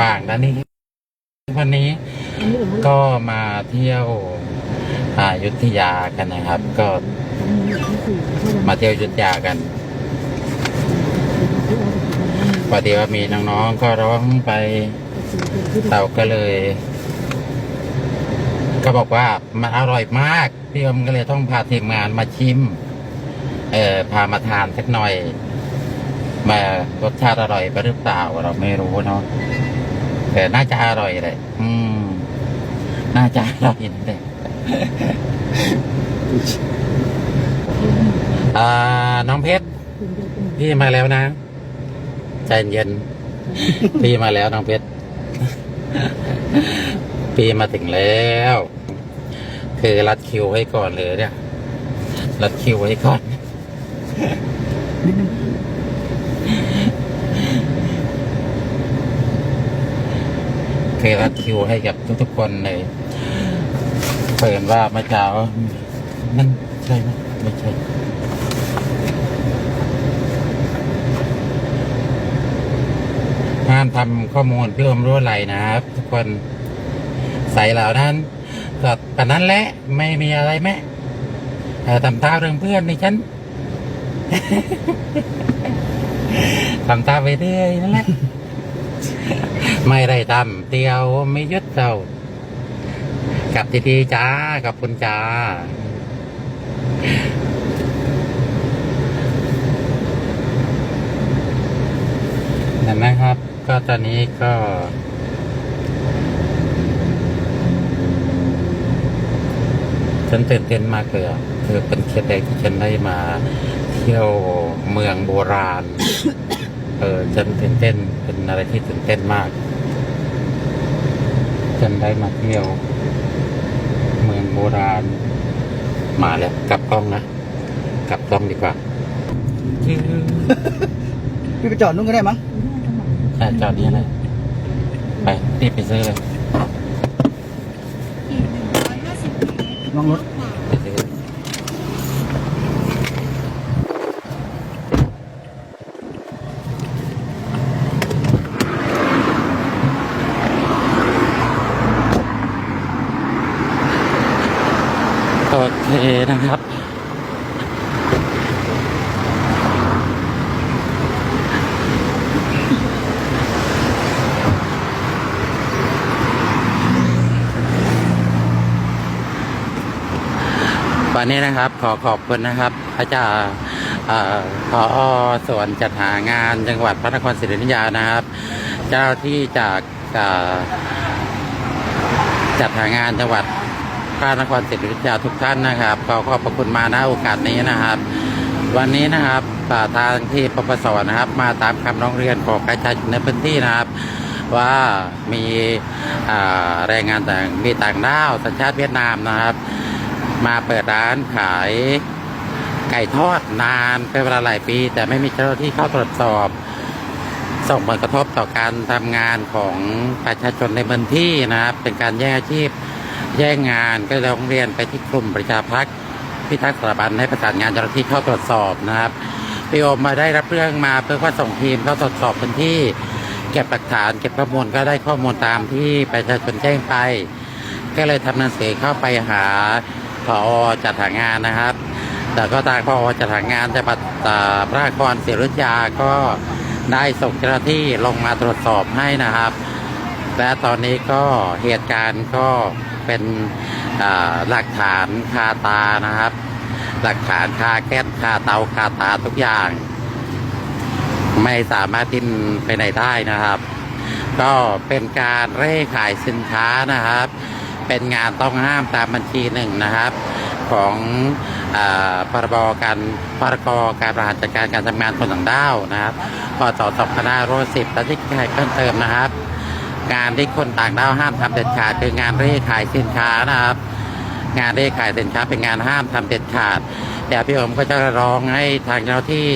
ว่างนะนี่วันนี้ก็มาเที่ยวอายุธยากันนะครับ ก็มาเที่ยวยุธยากันพอดีว่ามีน้องๆก็ร้องไปเราก็เลย ก็บอกว่ามันอร่อยมากพี่อมก็เลยต้องพาทีมงานมาชิม เออพามาทานสักหน่อยมารสชาติอร่อยไปหรือเปล่าเราไม่รู้เนาะ แต่น่าจะอร่อยเลยอืม น่าจะอร่อยนั่นแหละอ่าน้องเพชรพี่มาแล้วนะใจเย็น พี่มาแล้วน้องเพชรพี่มาถึงแล้ว คือรัดคิวให้ก่อนเลยเนี่ย รัดคิวไว้ก่อน เคย รัดคิวให้กับทุกๆคนเลยเปิดว่าเมื่อเช้านั่นใช่ไหมไม่ใช่ห้ามทำข้อมูลเพื่มรั่วไหลนะครับ ทุกคนใส่เหล่านั้นก็ปานนั้นแหละ ไม่มีอะไรแม่ทำท่าเรื่องเพื่อนนี่ฉันทำท่าไปเรื่อยนั่นแหละ ไม่ได้ทำเดียวไม่ยึดเรากับดีๆจ้ากับคุณจ้านั่นนะครับ ก็ตอนนี้ก็ฉันตื่นเต้นมากเลยอะคือเป็นเคสแรกที่ฉันได้มา เที่ยวเมืองโบราณ เออฉันตื่นเต้นเป็นอะไรที่ตื่นเต้นมาก ฉันได้มาเที่ยว เมืองโบราณ มาแล้วกลับกล้องนะกลับกล้องดีกว่าพี่ไปจอดนู่นก็ได้มั้งอะจอดนี้เลยไปรีบไปซื้อเลยอีกหนึ่งร้อยห้าสิบเมตรลองรถ ไปซื้อโอ เคนะครับวันนี้นะครับขอขอบคุณนะครับพระเจ้าเอ่อส่วนจัดหางานจังหวัดพระนครศรีอยุธยานะครับ เจ้าที่จากจัดหางานจังหวัด พระนครศรีอยุธยาทุกท่านนะครับขอขอบพระคุณมาณโอกาสนี้นะครับ วันนี้นะครับอ่าทางที่ปปสนะครับ มาตามคำร้องเรียนของประชาชนในพื้นที่นะครับ ว่ามีแรงงานต่างมีต่างด้าวสัญชาติเวียดนามนะครับ มาเปิดร้านขายไก่ทอดนานเป็นเวลาหลายปี แต่ไม่มีเจ้าหน้าที่เข้าตรวจสอบส่งผลกระทบต่อการทำงานของประชาชนในพื้นที่นะครับ เป็นการแย่งอาชีพ แย่งงานก็เลยร้องเรียนไปที่กลุ่มประชาพักพิทักษ์สถาบันให้ประสานงานเจ้าหน้าที่เข้าตรวจสอบนะครับพี่โอมมาได้รับเรื่องมาเพื่อว่าส่งทีมเข้าตรวจสอบพื้นที่ เก็บหลักฐานเก็บข้อมูลก็ได้ข้อมูลตามที่ประชาชนแจ้งไป ก็เลยทำหนังสือเข้าไปหาพอจัดหางานนะครับ แต่ก็ทางพอจัดหางานจังหวัดอ่าพระครศรีอยุธยาก็ได้ส่งเจ้าหน้าที่ลงมาตรวจสอบให้นะครับ และตอนนี้ก็เหตุการณ์ก็ เป็นหลักฐานคาตานะครับ หลักฐานคาแก๊สคาเตาคาตาทุกอย่าง ไม่สามารถดิ้นไปไหนได้นะครับ ก็เป็นการเร่ขายสินค้านะครับ เป็นงานต้องห้ามตามบัญชีหนึ่งนะครับ ของอพรบการพรกการบริหารจัดการการทำงานคนต่างด้าวนะครับพศ2510และที่ใครเพิ่มเติมนะครับ งานที่คนต่างด้าวห้ามทำเด็ดขาดคืองานเร่ขายสินค้านะครับ งานเร่ขายสินค้าเป็นงานห้ามทำเด็ดขาดเดี๋ยวพี่โอมก็จะร้องให้ทางเจ้าที่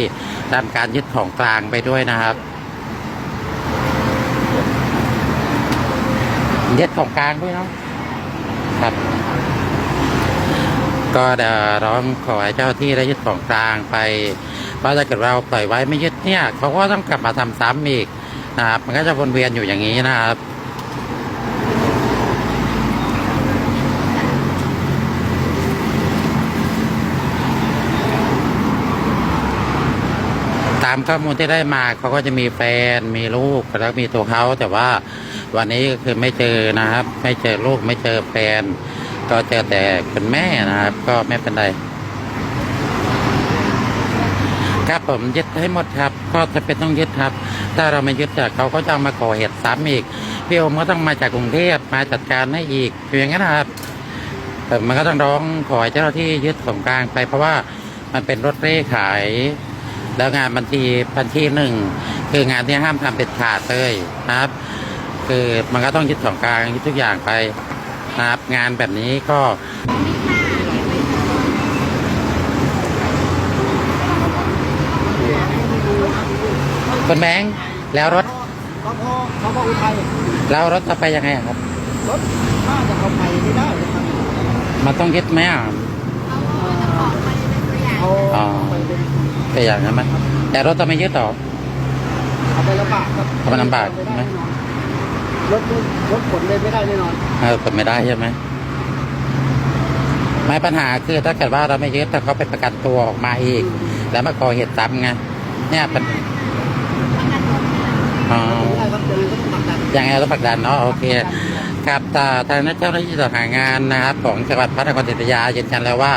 ทำการยึดของกลางไปด้วยนะครับยึดของกลางด้วยเนาะครับก็เดี๋ยวร้องขอให้เจ้าที่ได้ยึดของกลางไปเพราะถ้าเกิดเราปล่อยไว้ไม่ยึดเนี่ยเขาก็ต้องกลับมาทำซ้ำอีก นะครับ มันก็จะวนเวียนอยู่อย่างนี้นะครับตามข้อมูลที่ได้มาเขาก็จะมีแฟนมีลูกแล้วมีตัวเขาแต่ว่าวันนี้ก็คือไม่เจอนะครับ ไม่เจอลูกไม่เจอแฟน ก็เจอแต่คุณแม่นะครับ ก็ไม่เป็นไร ครับผมยึดให้หมดครับ ก็จะเป็นต้องยึดครับ ถ้าเราไม่ยึดจากเขาก็จะมาก่อเหตุซ้ำอีกพี่โอมก็ต้องมาจากกรุงเทพมาจัดการให้อีกอย่างนั้นนะครับแต่มันก็ต้องร้องขอให้เจ้าหน้าที่ยึดของกลางไป เพราะว่ามันเป็นรถเร่ขาย แล้วงานบัญชีบัญชีหนึ่งคืองานที่ห้ามทำเด็ดขาดเลยครับ คือมันก็ต้องยึดของกลางยึดทุกอย่างไปครับงานแบบนี้ก็ คุณแบงค์แล้วรถสพสพอุทัยแล้วรถจะไปยังไงอะครับ รถน่าจะเข้าไปไม่ได้นะครับมันต้องยึดไหมอะเอาอ๋อไปเป็นไปอย่างนั้นไหมแต่รถจะไม่ยึดต่อ เอาไปลำบากครับเอาไปลำบากใช่ไหม รถรถขนเลยไม่ได้แน่นอนเออกดไม่ได้ใช่ไหมไม่ปัญหาคือถ้าเกิดว่าเราไม่ยึดถ้าเขาไปประกันตัวออกมาอีก แล้วมาก่อเหตุซ้ำไงเนี่ยเป็น อ๋อไม่ได้ครับเดี๋ยวเราต้องผลักดันยังไงต้องผลักดันเนาะโอเคครับแต่ทางเจ้าหน้าที่จัดหางานนะครับ ของจังหวัดพระนครศรีอยุธยายืนยันแล้วว่า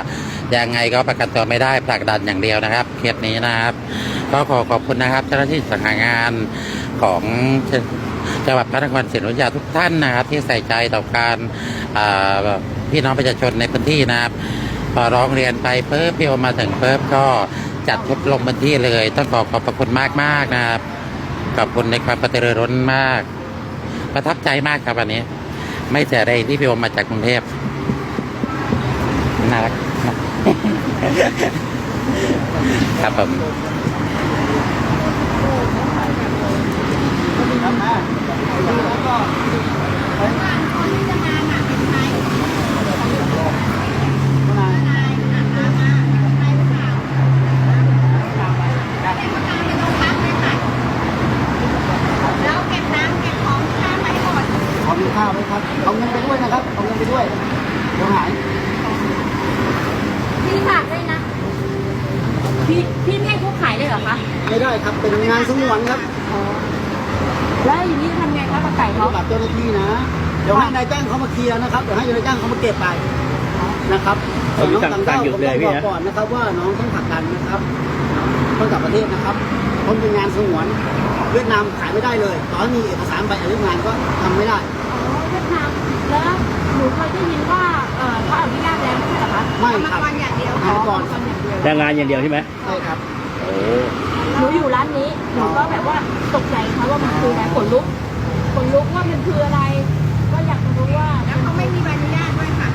ยังไงก็ประกันตัวไม่ได้ผลักดันอย่างเดียวนะครับเคสนี้นะครับ ก็ขอขอบคุณนะครับ เจ้าหน้าที่จัดหางานของจังหวัดพระนครศรีอยุธยาทุกท่านนะครับ ที่ใส่ใจต่อการพี่น้องประชาชนในพื้นที่นะครับพอร้องเรียนไปเพิ่มพี่โอมาถึงเพิ่มก็จัดทุบลงพื้นที่เลย ต้องขอขอบพระคุณมากมากๆนะครับ ขอบคุณในความกระตือรือร้นมาก ประทับใจมากครับวันนี้ ไม่เสียแรที่พี่โอมมาจากกรุงเทพน่ารักครับผมครับมาแล้วก็มานาน แล้วเก็บน้ำเก็บของที่ร้านไว้ก่อน เอามีข้าวไหมครับ เอาเงินไปด้วยนะครับ เอาเงินไปด้วยเดี๋ยวหาย พี่ฝากด้วยนะ พี่พี่ไม่ให้ผู้ขายเลยเหรอคะ ไม่ได้ครับเป็นงานสงวนครับอ๋อแล้วอย่างนี้ทำไงคะมาไก่เขาเขากับเจ้าหน้าที่นะ เดี๋ยวให้นายจ้างเขามาเคลียร์นะครับเดี๋ยวให้นายจ้างเขามาเก็บไปนะครับเอามีสั่งน้องสั่งหยุดเลยผมพี่ต้องบนะอกก่อนนะครับ ว่าน้องต้องผลักดันนะครับต้องกลับประเทศนะครับเพราะเป็นงานสงวนเวียดนามขายไม่ได้เลยต่อให้มีเอกสารใบอนุญาตงานก็ทำไม่ได้อ๋อเวียดนามแล้วหนูเคยได้ยินว่าเออเขาอนุญาตแล้วไม่ใช่เหรอคะไม่ครับทำาก่อนอย่างเดียวทำก่อน ทำอย่างเดียวแรงงานอย่างเดียวใช่ไหมใช่ครับโอ้หนูอยู่ร้านนี้หนูก็แบบว่าตกใจค่ะว่ามันคืออะไรขนลุกขนลุกว่ามันคืออะไร ก็อยากจะรู้ว่าแล้วเขาไม่มีใบอนุญาตด้วยค่ะ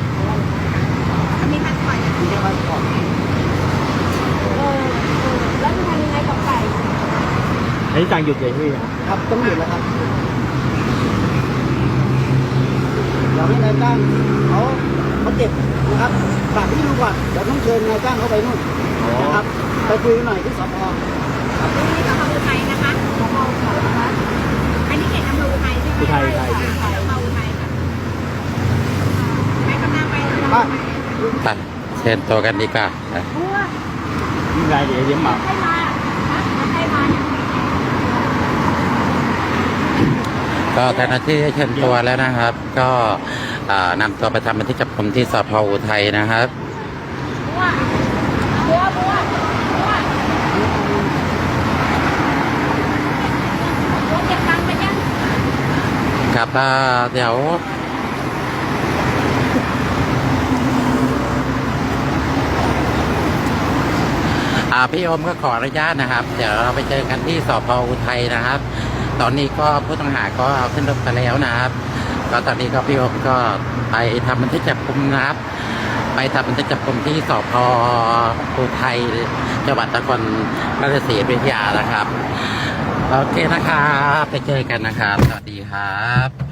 มีพันก่อนอย่างมีแค่พาสปอร์ตเออเออแล้วจะทำยังไงกับไก่อันนี้สั่งหยุดเลยพี่นะครับต้องหยุดแล้วครับเดี๋ยวให้นายจ้างเขา เขาเก็บนะครับฝากที่ดูก่อนเดี๋ยวต้องเชิญนายจ้างเขาไปนู่นนะครับไปคุยกันหน่อยที่สพนี่ก็มาอุทัยนะคะมาอุทัยนะคะอันนี้เขตอำเภออุทัยใช่ไหมอุทัยอุทัยอุทัยมาอุทัยค่ะแม่กำลังไปป้าไปเชิญตัวกันดีกว่าบัวยิ่งไรเดี๋ยวเดี๋ยวเหมา ใครมาใครมาเนี่ย ก็เจ้าหน้าที่เชิญตัวแล้วนะครับ ก็นำตัวไปทำบันทึกจับกุมที่สพอุทัยนะครับครับเดี๋ยวพี่อมก็ขออนุญาตนะครับ เดี๋ยวเราไปเจอกันที่สพอุทัยนะครับ ตอนนี้ก็ผู้ต้องหาก็เอาขึ้นรถไปแล้วนะครับ ก็ตอนนี้ก็พี่โอมก็ไปทำบันทึกจับกุมนะครับ ไปทำบันทึกจับกุมที่สพปูไทยจังหวัดนครราชสีมานะครับ โอเคนะครับ ไปเจอกันนะครับ สวัสดีครับ